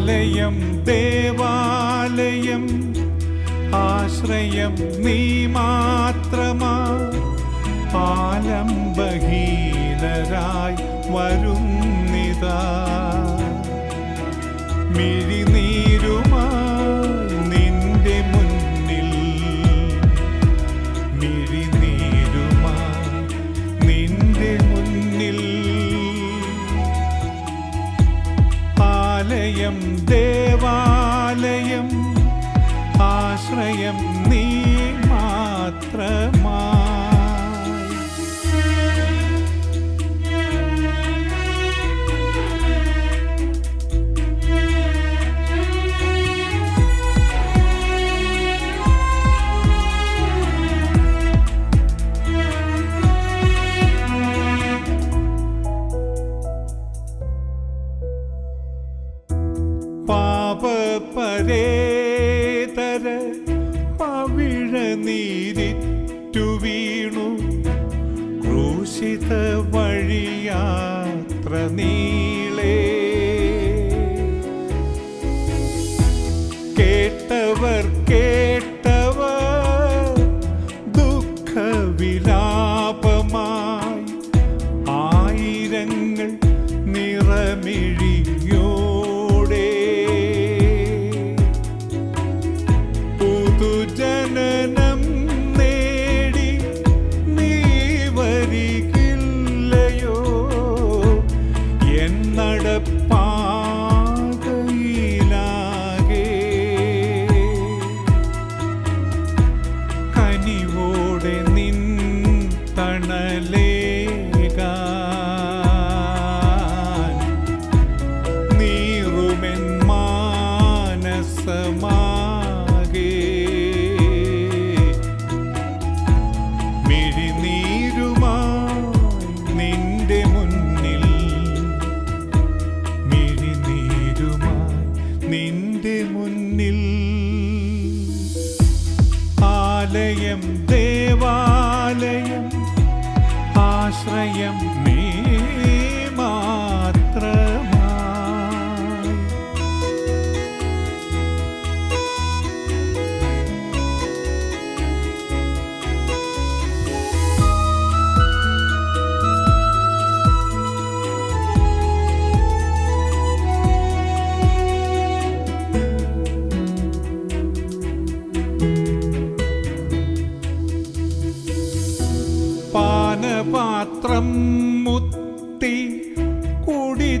ആലയം ദേവാലയം ആശ്രയം നീ മാത്രമാ. ആലംബഹീനരായി വരുന്നിതാ ആശ്രയം നീ മാത്രമാ. പാപ പാപപരേതര നീരിറ്റു വീണു. ക്രൂശിത വഴിയാത്ര നീളേ. കേട്ടവർ കേട്ടവർ ദുഃഖവിലാപമായി ദേവാലയം ആശ്രയം നീ.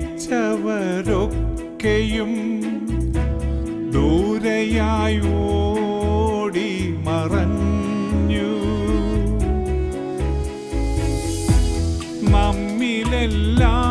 കുടിച്ചവരൊക്കെയും ദൂരയായോടി മറഞ്ഞു. നമ്മിലെല്ലാവരും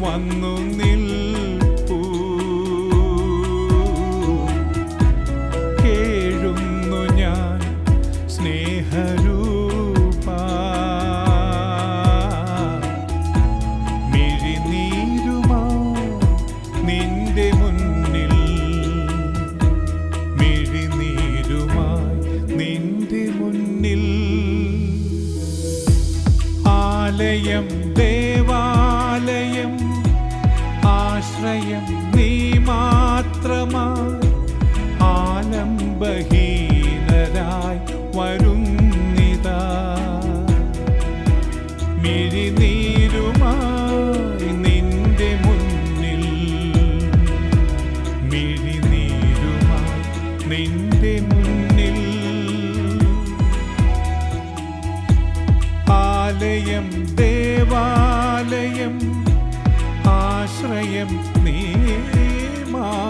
വന്നു നിൽപ്പൂ. കേഴുന്നു ഞാൻ സ്നേഹരൂപ. മിഴിനീരുമാ നിന്റെ മുന്നിൽ. മിഴിനീരുമായി നിന്റെ മുന്നിൽ. ആലയം ദേവാലയം ആലംബഹീനരായി വരുന്നിതാ. മിഴിനീരുമായി നിന്റെ മുന്നിൽ. മിഴിനീരുമായി നിന്റെ മുന്നിൽ. ആലയം ദേവാലയം ആശ്രയം നീ മാ